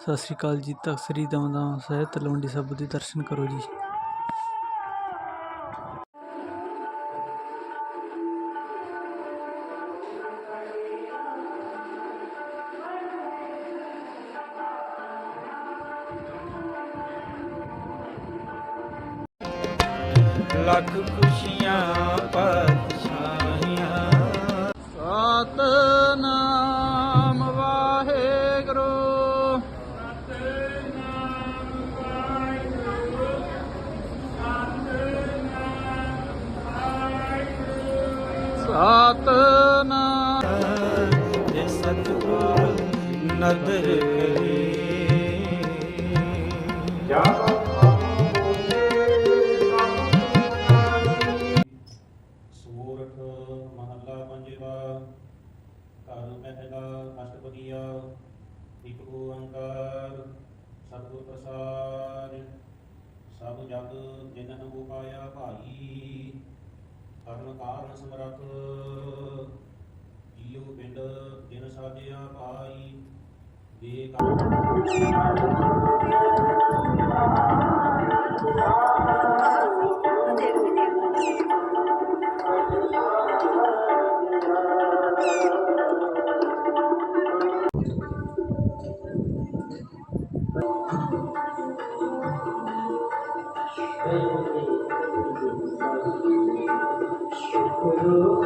ਸਤਿ ਸ਼੍ਰੀ ਅਕਾਲ ਜੀ ਤਖਤ ਸ੍ਰੀ ਦਮਦਮਾ ਸਾਹਿਬ ਤਲਵੰਡੀ ਸਾਬੋ ਦੇ ਦਰਸ਼ਨ ਕਰੋ ਜੀ। ਲੱਖ ਖੁਸ਼ੀਆਂ ਪਾਤਸ਼ਾਹੀਆਂ ਸਤਨਾਮ ਵਾਹਿਗੁਰੂ। ਸਤਨਾਮ ਜੇ ਸਤਿਗੁਰ ਨਦਰ ਕਰੇ ਸੂਰਠ ਮਹੱਲਾ ਪੰਜਵਾ ਘਰ ਮਹਿਲਾ ਅਸ਼ਟਪਦੀਆ ਇੱਕ ਓੰਕਾਰ ਸਤਿਗੁਰ ਪ੍ਰਸਾਦ ਸਭ ਜਗ ਜਿਨਹ ਉਪਾਇਆ ਭਾਈ ਧਨ ਸਮਰੱਥ। ਈਓ ਪਿੰਡ ਦਿਨ ਸਾਜਿਆ ਪਾਈ ਬੇਕਾਰ। Guru.